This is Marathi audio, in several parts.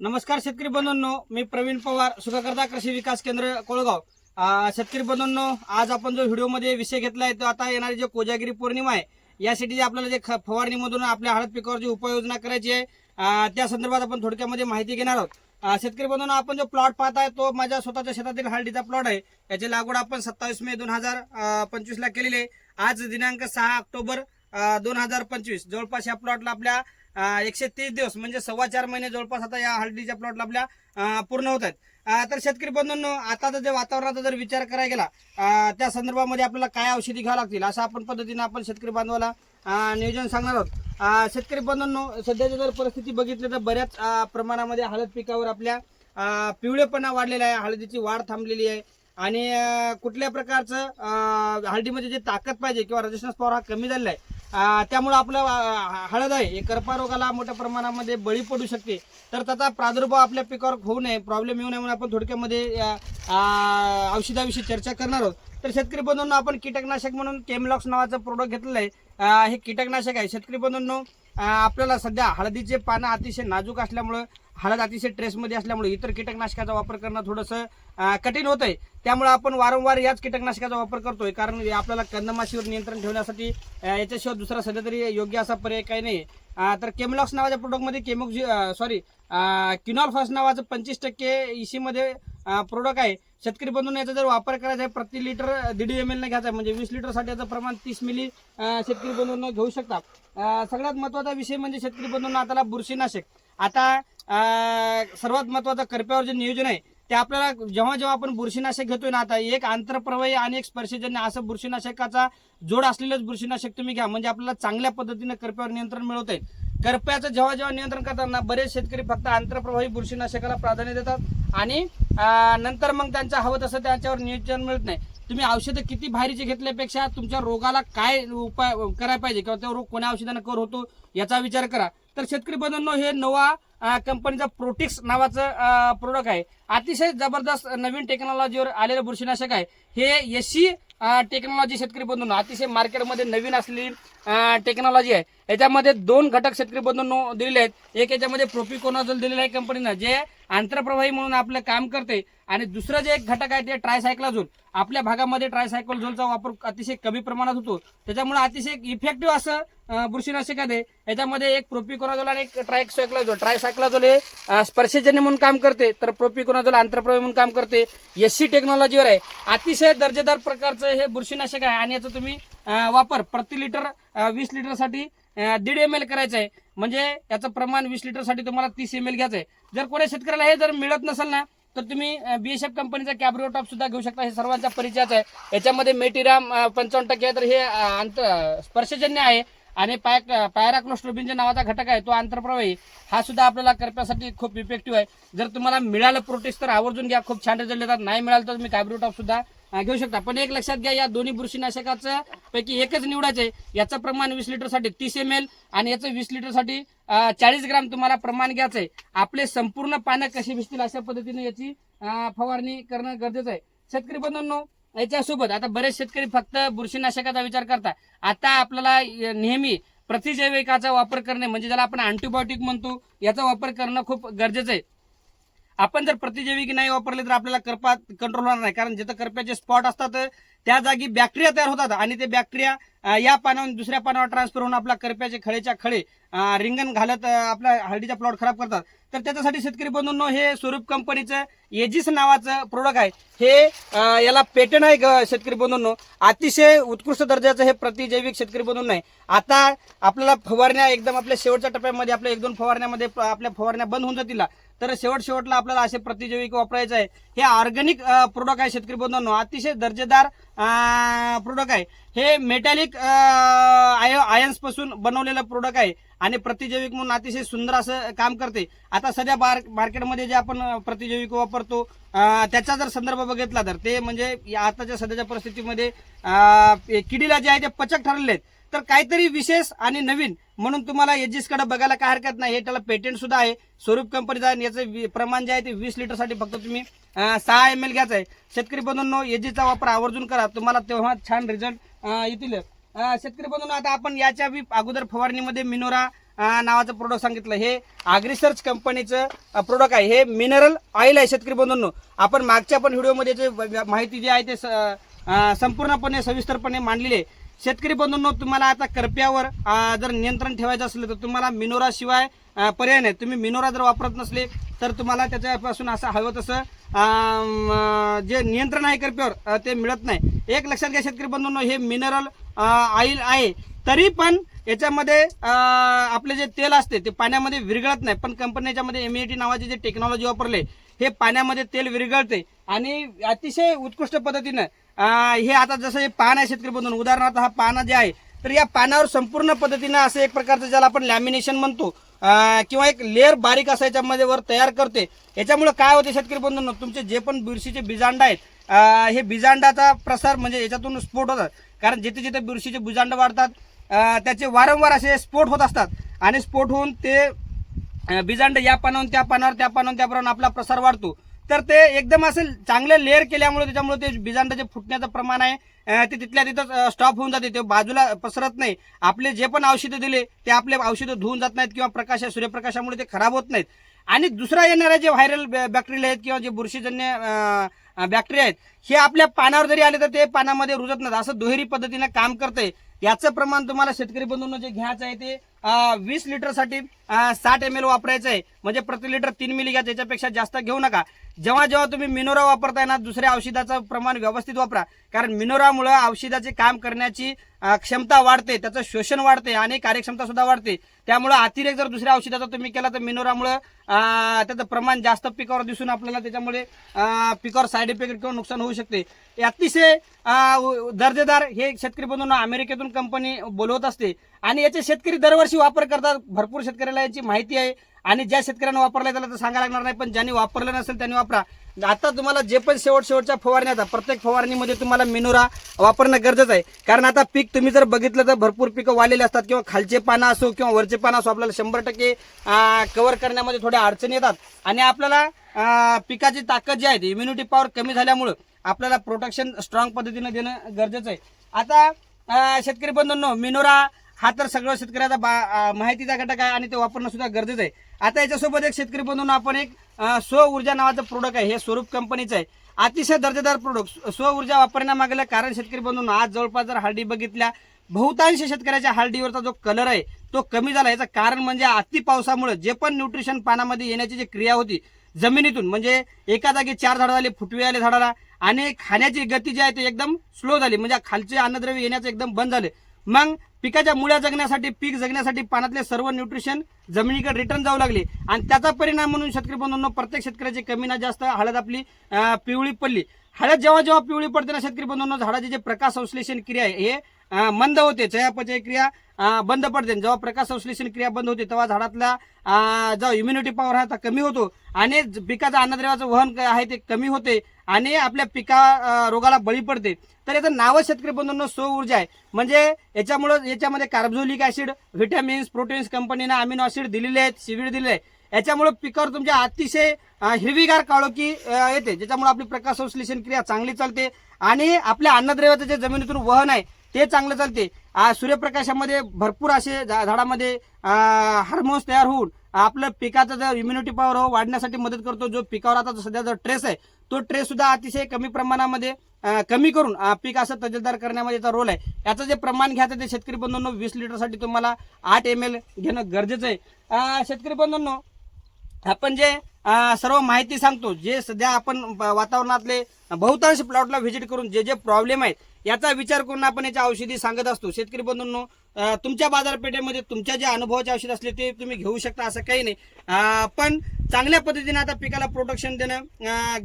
नमस्कार शेतकरी बंधूंनो मी प्रवीण पवार सुखकर्ता कृषी विकास केंद्र कोळगाव. शेतकरी बंधूंनो आज आपण जो व्हिडिओमध्ये विषय घेतला आहे तो आता येणारी जे कोजागिरी पौर्णिमा आहे यासाठी जे आपल्याला जे ख- फवारणीमधून आपल्या हळद पिकावर जी उपाययोजना करायची आहे त्या संदर्भात आपण थोडक्यामध्ये माहिती घेणार आहोत. शेतकरी बंधूंनो आपण जो प्लॉट पाहत आहे तो माझ्या स्वतःच्या शेतातील हळदीचा प्लॉट आहे. याची लागवड आपण सत्तावीस मे दोन हजार पंचवीसला केलेली आहे. आज दिनांक सहा ऑक्टोबर दोन हजार पंचवीस. जवळपास या प्लॉटला आपल्या एकशे तीस दिवस म्हणजे सव्वा चार महिने जवळपास आता या हळदीच्या प्लॉटला आपल्या पूर्ण होत आहेत. तर शेतकरी बंधूंनो आता जर वातावरणाचा जर विचार करायला गेला त्या संदर्भामध्ये आपल्याला काय औषधी घ्यावं लागतील असं आपण पद्धतीनं आपण शेतकरी बांधवाला नियोजन सांगणार आहोत. शेतकरी बंधूंनो सध्याची जर परिस्थिती बघितली तर बऱ्याच प्रमाणामध्ये हळद पिकावर आपल्या पिवळेपणा वाढलेला आहे हळदीची वाढ थांबलेली आहे. आणि कुठल्या प्रकारचं हळदीमध्ये जे ताकद पाहिजे किंवा रजिस्टन्स पॉवर हा कमी झालेला आहे त्यामुळं आपलं हळद आहे. हे करपा रोगाला मोठ्या प्रमाणामध्ये बळी पडू शकते. तर त्याचा प्रादुर्भाव आपल्या पिकावर होऊ नये प्रॉब्लेम येऊ नये म्हणून आपण थोडक्यामध्ये औषधाविषयी चर्चा करणार आहोत. तर शेतकरी बंधूंनो आपण कीटकनाशक म्हणून केमलॉक्स नावाचं प्रोडक्ट घेतलेलं आहे. हे कीटकनाशक आहे. शेतकरी बंधूंनो आपल्याला सध्या हळदीचे पानं अतिशय नाजूक असल्यामुळं हळद अतिशय ट्रेसमध्ये असल्यामुळे इतर कीटकनाशकाचा वापर करणं थोडंसं कठीण होत आहे त्यामुळे आपण वारंवार याच कीटकनाशकाचा वापर करतोय. कारण आपल्याला कंदमाशीवर नियंत्रण ठेवण्यासाठी याच्याशिवाय दुसरा सध्या तरी योग्य असा पर्याय काही नाही तर केमलॉक्स नावाच्या प्रोडक्टमध्ये केमोक्झी सॉरी क्युनॉलफॉस फर्स्ट नावाचं पंचवीस टक्के इशीमध्ये प्रोडक्ट आहे. शेतकरी बंधून याचा जर वापर करायचा आहे प्रति लिटर दीड एम एलने घ्यायचा आहे. म्हणजे वीस लिटरसाठी याचं प्रमाण तीस मिली शेतकरी बंधूंना घेऊ शकतात. सगळ्यात महत्त्वाचा विषय म्हणजे शेतकरी बंधूंना आता बुरशीनाशक. आता सर्वात महत्त्वाचं करप्यावर जे नियोजन आहे ते आपल्याला जेव्हा जेव्हा आपण बुरशीनाशक घेतोय ना आता एक आंतरप्रवाही आणि एक स्पर्शजन्य असं बुरशीनाशकाचा जोड असलेलंच बुरशीनाशक तुम्ही घ्या. म्हणजे आपल्याला चांगल्या पद्धतीने करप्यावर नियंत्रण मिळवता आहे करप्याचं जेव्हा जेव्हा नियंत्रण करताना बरेच शेतकरी फक्त आंतरप्रवाही बुरशीनाशकाला प्राधान्य देतात आणि नंतर मग त्यांच्या हवं तसं त्याच्यावर नियोजन मिळत नाही. तुम्ही औषधं किती बाहेरचे घेतल्यापेक्षा तुमच्या रोगाला काय उपाय करायला पाहिजे किंवा तो रोग कोण्या औषधानं कर होतो याचा विचार करा. तर शेतकरी बंधूंनो हे नवा कंपनीचा प्रोटिक्स नावाचं प्रोडक्ट आहे. अतिशय जबरदस्त नवीन टेक्नॉलॉजीवर आलेलं बुरशीनाशक आहे. हे एसी टेक्नॉलॉजी शेतकरी बंधूंनो अतिशय मार्केटमध्ये नवीन असलेली टेक्नॉलॉजी आहे. याच्यामध्ये दोन घटक शेतकरी बंधूंनो दिलेले आहेत. एक याच्यामध्ये प्रोपिकोनाझोल दिलेलं आहे कंपनीनं जे आंतरप्रवाही म्हणून आपलं काम करते. आणि दुसरं जे एक घटक आहे ते ट्रायसायक्लाझोल आपल्या भागामध्ये ट्रायसायक्लोझोलचा वापर अतिशय कमी प्रमाणात होतो. त्याच्यामुळे अतिशय इफेक्टिव्ह असं अं, बुरशीनाशक आहे. याच्यामध्ये एक प्रोपिकोनाझोल आणि एक ट्रायसायक्लाझोल ट्रायसायक्लाझोल हे स्पर्शजन्य म्हणून काम करते तर प्रोपिकोनाझोल आंतरप्रवाही म्हणून काम करते. एससी टेक्नॉलॉजीवर आहे. अतिशय दर्जेदार प्रकारचं हे बुरशीनाशक आहे आणि याचा तुम्ही वापर प्रति लिटर वीस लिटरसाठी दीड एम एल करायचं आहे म्हणजे याचं प्रमाण वीस लिटरसाठी तुम्हाला तीस एम एल घ्यायचं आहे जर कोणा शेतकऱ्याला हे जर मिळत नसेल ना तर तुम्ही बीएसएफ कंपनीचा कॅब्रिओ टॉप सुद्धा घेऊ शकता. हे सर्वांचा परिचयाच आहे. याच्यामध्ये मेटीराम पंचावन्न टक्के आहे. तर हे अंत स्पर्शजन्य आहे. आणि पाय पायराक्लोस्ट्रोबिन नावाचा घटक आहे. तो आंतरप्रवाही. हा सुद्धा आपल्याला करप्यासाठी खूप इफेक्टिव्ह आहे. जर तुम्हाला मिळालं प्रोटीस तर आवर्जून घ्या. खूप छान रिझल्ट येतात. नाही मिळालं तर तुम्ही कॅब्रिओ टॉप सुद्धा घेऊ शकता. पण एक लक्षात घ्या या दोन्ही बुरशीनाशकाचं पैकी एकच निवडायचं आहे याचं प्रमाण वीस लिटरसाठी तीस एम एल आणि याचं वीस लिटरसाठी चाळीस ग्राम तुम्हाला प्रमाण घ्यायचं आहे आपले संपूर्ण पानं कशी भिजतील अशा पद्धतीने याची फवारणी करणं गरजेचं आहे. शेतकरी बंधूंनो याच्यासोबत आता बरेच शेतकरी फक्त बुरशीनाशकाचा विचार करतात. आता आपल्याला नेहमी प्रतिजैविकाचा वापर करणे म्हणजे ज्याला आपण अँटीबायोटिक म्हणतो याचा वापर करणं खूप गरजेचं आहे. आपण जर प्रतिजैविक नाही वापरले तर आपल्याला करपा कंट्रोल होणार नाही. कारण जिथं करप्याचे स्पॉट असतात त्या जागी बॅक्टेरिया तयार होतात. आणि ते बॅक्टेरिया या पानावरून दुसऱ्या पानावर ट्रान्सफर होऊन आपल्या करप्याचे खळेच्या खळे रिंगण घालत आपल्या हळदीचा प्लॉट खराब करतात. तर त्याच्यासाठी शेतकरी बंधूंनो हे स्वरूप कंपनीचं एजिस नावाचं प्रोडक्ट आहे. हे याला पेटंट आहे ग- शेतकरी बंधूंनो. अतिशय उत्कृष्ट दर्जाचं हे प्रतिजैविक शेतकरी बंधूंनो आहे आता आपल्याला फवारण्या एकदम आपल्या शेवटच्या टप्प्यामध्ये आपल्या एक दोन फवारण्यामध्ये आपल्या फवारण्या बंद होऊन जातील. तर शेवट शेवटला आपल्याला असे प्रतिजैविक वापरायचं आहे. हे ऑर्गॅनिक प्रोडक्ट आहे शेतकरी बंधूंनो. अतिशय दर्जेदार प्रोडक्ट आहे. हे मेटॅलिक आयन्सपासून बनवलेलं प्रोडक्ट आहे. आणि प्रतिजैविक म्हणून अतिशय सुंदर असं काम करते. आता सध्या बार मार्केटमध्ये जे आपण प्रतिजैविक वापरतो त्याचा जर संदर्भ बघितला तर ते म्हणजे या आताच्या सध्याच्या परिस्थितीमध्ये किडीला जे आहे ते पचक ठरलेले आहेत. तर काहीतरी विशेष आणि नवीन म्हणून तुम्हाला एजीसकडे बघायला काय हरकत नाही. हे त्याला पेटेंट सुद्धा आहे. स्वरूप कंपनीचा याचं वि- प्रमाण जे आहे ते वीस लिटरसाठी फक्त तुम्ही सहा एम एल घ्यायचं आहे. शेतकरी बंधूंनो एजीचा वापर आवर्जून करा. तुम्हाला तेव्हा छान रिझल्ट येतील. शेतकरी बंधूंनो आता आपण याच्या बी अगोदर फवारणीमध्ये मिनोरा नावाचं प्रोडक्ट सांगितलं. हे आग्रिसर्च कंपनीचं प्रोडक्ट आहे. हे मिनरल ऑइल आहे शेतकरी बंधूंनो. आपण मागच्या पण व्हिडिओमध्ये जे माहिती जी आहे ते स- संपूर्णपणे सविस्तरपणे मांडलेली आहे. शेतकरी बंधूंनो तुम्हाला आता करप्यावर जर नियंत्रण ठेवायचं असलं तर तुम्हाला मिनोरा शिवाय पर्याय नाही. तुम्ही मिनोरा जर वापरत नसले तर तुम्हाला त्याच्यापासून असं हवं तसं जे नियंत्रण आहे करप्यावर ते मिळत नाही. एक लक्षात घ्या शेतकरी बंधूंनो हे मिनरल ऑइल आहे. तरी पण याच्यामध्ये आपले जे तेल असते ते पाण्यामध्ये विरघळत नाही. पण कंपनी याच्यामध्ये एमएटी नावाची जे टेक्नॉलॉजी वापरले हे पाण्यामध्ये तेल विरघळते. आणि अतिशय उत्कृष्ट पद्धतीनं हे आता जसं हे पान आहे शेतकरी बंधून उदाहरणार्थ हा पाना जे आहे तर या पानावर संपूर्ण पद्धतीनं असं एक प्रकारचं ज्याला आपण लॅमिनेशन म्हणतो किंवा एक लेअर बारीक असं याच्यामध्ये वर तयार करते. याच्यामुळे काय होते शेतकरी बंधूंनो तुमचे जे पण बुरशीचे बिजांड आहेत हे बिजांडाचा प्रसार म्हणजे याच्यातून स्फोट होतात. कारण जिथे जिथे बुरशीचे बिजांड वाढतात त्याचे वारंवार असे स्फोट होत असतात. आणि स्फोट होऊन ते बिजांड या पानावरून त्या पानावर त्या पानावरून त्याप्रमाणे आपला प्रसार वाढतो. तर ते एकदम असं चांगले लेअर केल्यामुळे त्याच्यामुळे ते बिजांड जे फुटण्याचं प्रमाण आहे ते तिथल्या तिथं स्टॉप होऊन जाते. ते बाजूला पसरत नाही. आपले जे पण औषधं दिले ते आपले औषधं धुवून जात नाहीत किंवा प्रकाश सूर्यप्रकाशामुळे ते खराब होत नाहीत. आणि दुसरा येणारे जे व्हायरल बॅक्टेरिया आहेत किंवा जे बुरशीजन्य बॅक्टेरिया आहेत हे आपल्या पानावर जरी आले तर ते पानामध्ये रुजत नाहीत. असं दुहेरी पद्धतीनं काम करते याचं प्रमाण तुम्हाला शेतकरी बंधूंना जे घ्यायचं आहे ते वीस लिटरसाठी साठ एम एल वापरायचं आहे म्हणजे प्रति लिटर तीन मिली घ्या त्याच्यापेक्षा जास्त घेऊ नका. जेव्हा जेव्हा तुम्ही मिनोरा वापरताय ना दुसऱ्या औषधाचं प्रमाण व्यवस्थित वापरा. कारण मिनोरामुळे औषधाचे काम करण्याची क्षमता वाढते त्याचं शोषण वाढते आणि कार्यक्षमता सुद्धा वाढते. त्यामुळे अतिरेक जर दुसऱ्या औषधाचा तुम्ही केला तर मिनोरामुळे त्याचं प्रमाण जास्त पिकावर दिसून आपल्याला त्याच्यामुळे पिकावर साईड इफेक्ट किंवा नुकसान होऊ शकते. अतिशय दर्जेदार हे शेतकरी बंधूंना अमेरिकेतून कंपनी बोलवत असते. आणि याचे शेतकरी दरवर्षी वापर करतात भरपूर शेतकऱ्याला याची माहिती आहे. आणि ज्या शेतकऱ्यांना वापरलाय त्याला तर सांगायला लागणार नाही पण ज्यांनी वापरलं नसेल त्यांनी वापरा. आता तुम्हाला जे पण शेवट शेवटच्या फवारणी आता प्रत्येक फवारणीमध्ये तुम्हाला मिनोरा वापरणं गरजेचं आहे. कारण आता पीक तुम्ही जर बघितलं तर भरपूर पिकं वाढलेले असतात किंवा खालचे पानं असो किंवा वरचे पानं असो आपल्याला शंभर टक्के कव्हर करण्यामध्ये थोड्या अडचणी येतात. आणि आपल्याला पिकाची ताकद जी आहे ती इम्युनिटी पॉवर कमी झाल्यामुळं आपल्याला प्रोटेक्शन स्ट्रॉंग पद्धतीनं देणं गरजेचं आहे. आता शेतकरी बंधूंनो मिनोरा हा तर सगळं शेतकऱ्याचा बा- माहितीचा घटक आहे आणि ते वापरणं सुद्धा गरजेचं आहे. आता याच्यासोबत एक शेतकरी बंधूंनो आपण एक अं, स्व ऊर्जा नावाचं प्रोडक्ट आहे. हे स्वरूप कंपनीचं आहे. अतिशय दर्जेदार प्रोडक्ट स्व ऊर्जा वापरण्यामागलं कारण शेतकरी बनवून आज जवळपास जर हळदी बघितल्या बहुतांश शेतकऱ्याच्या हळदीवरचा जो कलर आहे तो कमी झाला. याचं कारण म्हणजे अति पावसामुळे जे पण न्यूट्रिशन पानामध्ये येण्याची जी क्रिया होती जमिनीतून म्हणजे एका जागी चार झाडं झाली फुटवे आले झाडाला आणि खाण्याची गती जी आहे ती एकदम स्लो झाली. म्हणजे खालचे अन्नद्रव्य येण्याचं एकदम बंद झाले. मग पिकाच्या मुळ्या जगण्यासाठी पीक जगण्यासाठी पानातले सर्व न्यूट्रिशन जमिनीकडे रिटर्न जाऊ लागले. आणि त्याचा परिणाम म्हणून शेतकरी बंधूंना प्रत्येक शेतकऱ्याची कमी ना जास्त हळद आपली पिवळी पडली. हळद जेव्हा जेव्हा पिवळी पडते ना शेतकरी बंधूंनो झाडाची जे प्रकाश संश्लेषण क्रिया आहे हे मंद होते. चयापचय क्रिया बंद पडते. जेव्हा प्रकाश संश्लेषण क्रिया बंद होते तेव्हा झाडातला जो इम्युनिटी पॉवर आहे कमी होतो. आणि ज- पिकाचं अन्नद्रव्याचं वहन आहे ते कमी होते आणि आपल्या पिका रोगाला बळी पडते. तर याचं नावच शेतकरी बंधूंनो सो ऊर्जा आहे. म्हणजे याच्यामुळं याच्यामध्ये कार्बोलिक ऍसिड व्हिटॅमिन्स प्रोटीन्स कंपनीनं अमिनो ऍसिड दिलेले आहेत शिवीड दिले आहे याच्यामुळे पिकावर तुमच्या अतिशय हिरवीगार काळोखी येते. ज्याच्यामुळे आपली प्रकाश संश्लेषण क्रिया चांगली चालते आणि आपल्या अन्नद्रव्याचं जे जमिनीतून वहन आहे ते चांगलं चालते. सूर्यप्रकाशामध्ये भरपूर असे झा- झाडामध्ये हार्मोन्स तयार होऊन आपलं पिकाचा जो इम्युनिटी पॉवर हो वाढण्यासाठी मदत करतो जो पिकावर आता सध्या जो ट्रेस आहे तो ट्रेस सुद्धा अतिशय कमी प्रमाणामध्ये कमी करून पीक असं तजेदार करण्यामध्ये याचा रोल आहे. याचं जे प्रमाण घ्यायचं ते शेतकरी बंधूंनो वीस लिटरसाठी तुम्हाला आठ एम एल घेणं गरजेचं आहे. शेतकरी बंधूंनो आपण जे सर्व माहिती सांगतो जे सध्या आपण वातावरणातले बहुतांश प्लॉटला व्हिजिट करून जे जे प्रॉब्लेम आहेत याचा विचार करून आपण याच्या औषधी सांगत असतो. शेतकरी बंधूंनो तुमच्या बाजारपेठेमध्ये तुमच्या जे अनुभवाचे औषध असले ते तुम्ही घेऊ शकता असं काही नाही. पण चांगल्या पद्धतीने आता पिकाला प्रोटेक्शन देणं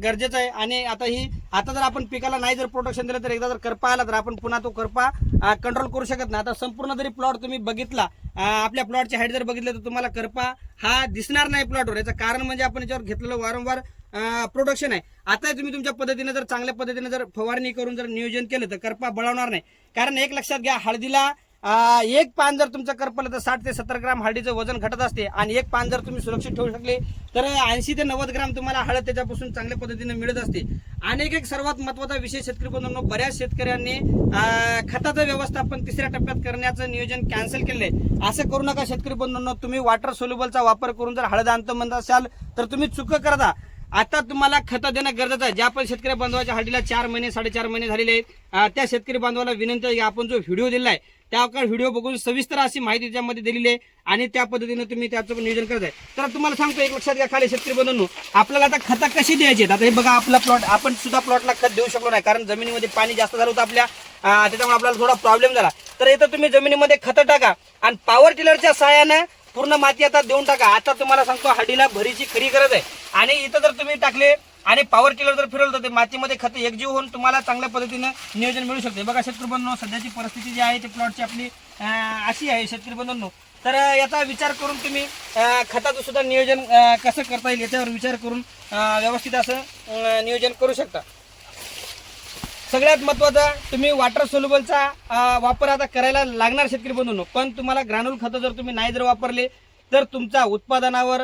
गरजेचं आहे. आणि आता ही आता जर आपण पिकाला नाही जर प्रोटेक्शन दिलं तर एकदा जर करपा आला तर आपण पुन्हा तो करपा कंट्रोल करू शकत नाही. आता संपूर्ण जरी प्लॉट तुम्ही बघितला आपल्या प्लॉटची हाईट जर बघितलं तर तुम्हाला करपा हा दिसणार नाही प्लॉटवर याचं कारण म्हणजे आपण याच्यावर घेतलेलं वारंवार प्रोडक्शन आहे. आता तुम्ही तुमच्या पद्धतीने जर चांगल्या पद्धतीने जर फवारणी करून जर नियोजन केलं तर करपा बळवणार नाही. कारण एक लक्षात घ्या हळदीला आ, एक पान जर तुमचं करपलं तर साठ ते सत्तर ग्राम हळदीचं वजन घटत असते आणि एक पान जर तुम्ही सुरक्षित ठेवू शकले तर ऐंशी ते नव्वद ग्राम तुम्हाला हळद त्याच्यापासून चांगल्या पद्धतीने मिळत असते. आणि एक एक सर्वात महत्त्वाचा विषय शेतकरी बंधूंनो बऱ्याच शेतकऱ्यांनी खताचं व्यवस्थापन तिसऱ्या टप्प्यात करण्याचं नियोजन कॅन्सल केलंय. असं करू नका शेतकरी बंधूंनो तुम्ही वॉटर सोल्युबलचा वापर करून जर हळद आणतो म्हणत असाल तर तुम्ही चुक करता. आता तुम्हाला खतं देणं गरजेचं आहे. ज्या पण शेतकरी बांधवाच्या हळदीला चार महिने साडेचार महिने झालेले आहेत त्या शेतकरी बांधवाला विनंती आहे आपण जो व्हिडिओ दिला आहे त्या व्हिडिओ बघून सविस्तर अशी माहिती त्यामध्ये दिलेली आहे आणि त्या पद्धतीने तुम्ही त्याचं पण नियोजन करत आहे तर तुम्हाला सांगतो एक लक्षात घ्या खाली शेतकरी बंधूंनो आपल्याला आता खतं कशी द्यायची आता हे बघा आपला प्लॉट आपण सुद्धा प्लॉटला खत देऊ शकलो नाही कारण जमिनीमध्ये पाणी जास्त झालं होतं आपल्या त्याच्यामुळे आपल्याला थोडा प्रॉब्लेम झाला. तर इथं तुम्ही जमिनीमध्ये खतं टाका आणि पॉवर टिलरच्या सहाय्यानं पूर्ण माती आता देऊन टाका. आता तुम्हाला सांगतो हडीला भरीची खरी गरज आहे. आणि इथं जर तुम्ही टाकले आणि पॉवर टिलर जर फिरवलं तर ते मातीमध्ये खत एकजीव होऊन तुम्हाला चांगल्या पद्धतीनं नियोजन मिळू शकते. बघा शेतकरी बंधू सध्याची परिस्थिती जी आहे ती प्लॉटची आपली अशी आहे शेतकरी बंधूंनो. तर याचा विचार करून तुम्ही खताचं सुद्धा नियोजन कसं करता येईल याच्यावर विचार करून व्यवस्थित असं नियोजन करू शकता. सगळ्यात महत्त्वाचा तुम्ही वॉटर सोल्युबलचा वापर आता करायला लागणार शेतकरी बंधूंनो. पण तुम्हाला ग्रॅन्युल खतं जर तुम्ही नाही जर वापरले तर तुमचा उत्पादनावर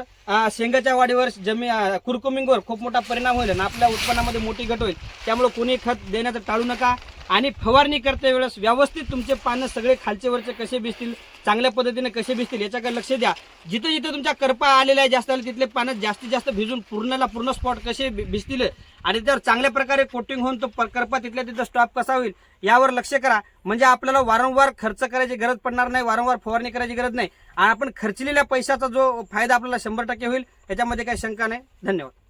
शेंगाच्या वाढीवर जमी कुरकुमिंगवर खूप मोठा परिणाम होईल आणि आपल्या उत्पन्नामध्ये मोठी घट होईल. त्यामुळे कोणी खत देण्याचं टाळू नका आणि फवारणी करते वेळेस व्यवस्थित तुमचे पानं सगळे खालचे वरचे कसे भिजतील चांगल्या पद्धतीने कसे भिजतील याच्याकडे लक्ष द्या. जिथे जिथे तुमच्या करपा आलेल्या आहे जास्त आले तिथले पानं जास्तीत जास्त भिजून पूर्णला पूर्ण स्पॉट कसे भिजतील आणि त्यावर चांगल्या प्रकारे कोटिंग होऊन तो करपा तिथल्या तिथं स्टॉप कसा होईल यावर लक्ष करा. म्हणजे आपल्याला वारंवार खर्च करायची गरज पडणार नाही वारंवार फवारणी करायची गरज नाही. आणि आपण खर्चलेल्या पैशाचा जो फायदा आपल्याला शंभर टक्के होईल याच्यामध्ये काही शंका नाही. धन्यवाद.